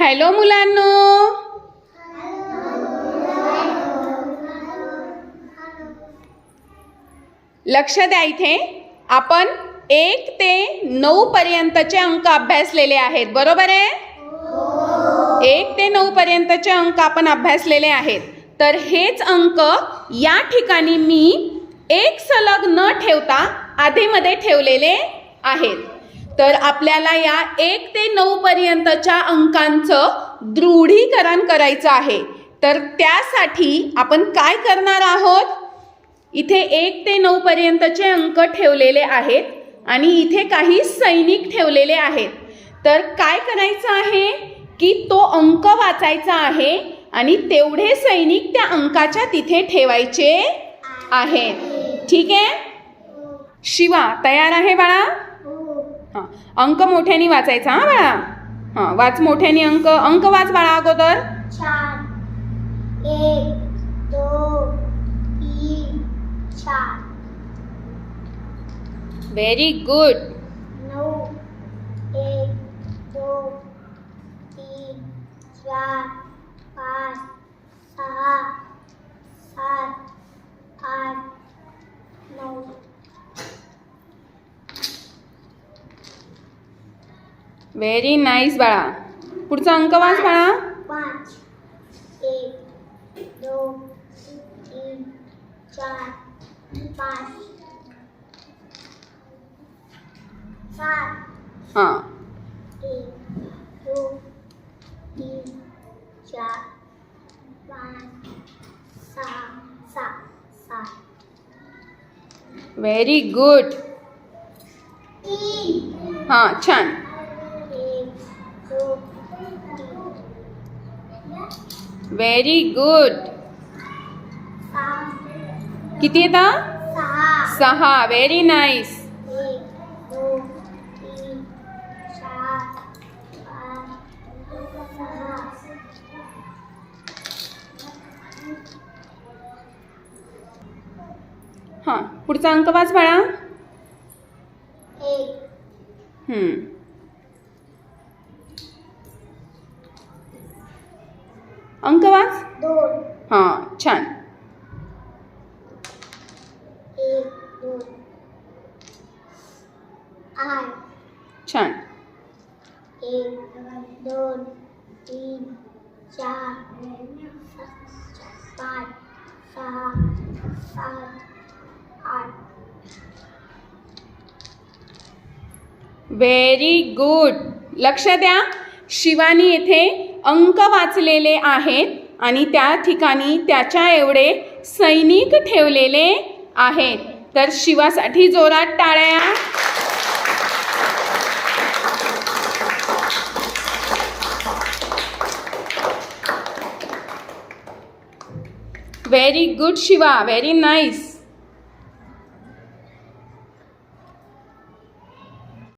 Hello मुलांनो. लक्ष द्या इथे. आपण एक ते नऊ पर्यंतचे अंक अभ्यासलेले आहेत. बरोबर आहे? एक ते नऊ पर्यंतचे अंक आपण अभ्यासलेले आहेत. तर हेच अंक या ठिकाणी मी एक सलग न ठेवता आधीमध्ये ठेवलेले आहेत. तर आपल्याला या एक ते नऊ पर्यंतच्या अंकांचं दृढीकरण करायचं आहे. तर त्यासाठी आपण काय करणार आहोत? इथे एक ते नऊ पर्यंतचे अंक ठेवलेले आहेत आणि इथे काही सैनिक ठेवलेले आहेत. तर काय करायचं आहे? की तो अंक वाचायचा आहे आणि तेवढे सैनिक त्या अंकाच्या तिथे ठेवायचे आहेत. ठीक आहे? शिवा तयार आहे बाळा? हां. अंक मोठ्याने वाचायचा हां बाळा. हां वाच मोठ्याने अंक. अंक वाच बाळा अगोदर. व्हेरी गुड नऊ एक दोन तीन चार पाच सहा सात आठ नऊ व्हेरी नाईस बाळा. पुढचा अंक वाच बाळा. पाच एक दोन तीन चार पाच सात हां. एक दोन तीन चार पाच सहा सात सात. व्हेरी गुड हां छान एक दोन तीन व्हेरी गुड किती येतं? सहा. व्हेरी नाईस हां पुढचा अंक वाच बाळा. एक. अंक वाच दोन हाँ छान। छान। एक दोन तीन चार पाच सहा सात आठ। व्हेरी गुड लक्ष द्या शिवानी येथे अंक वाचलेले आहेत आणि त्या ठिकाणी त्याच्या एवढे सैनिक ठेवलेले आहेत. तर शिवासाठी जोरात टाळ्या. Very good Shiva very nice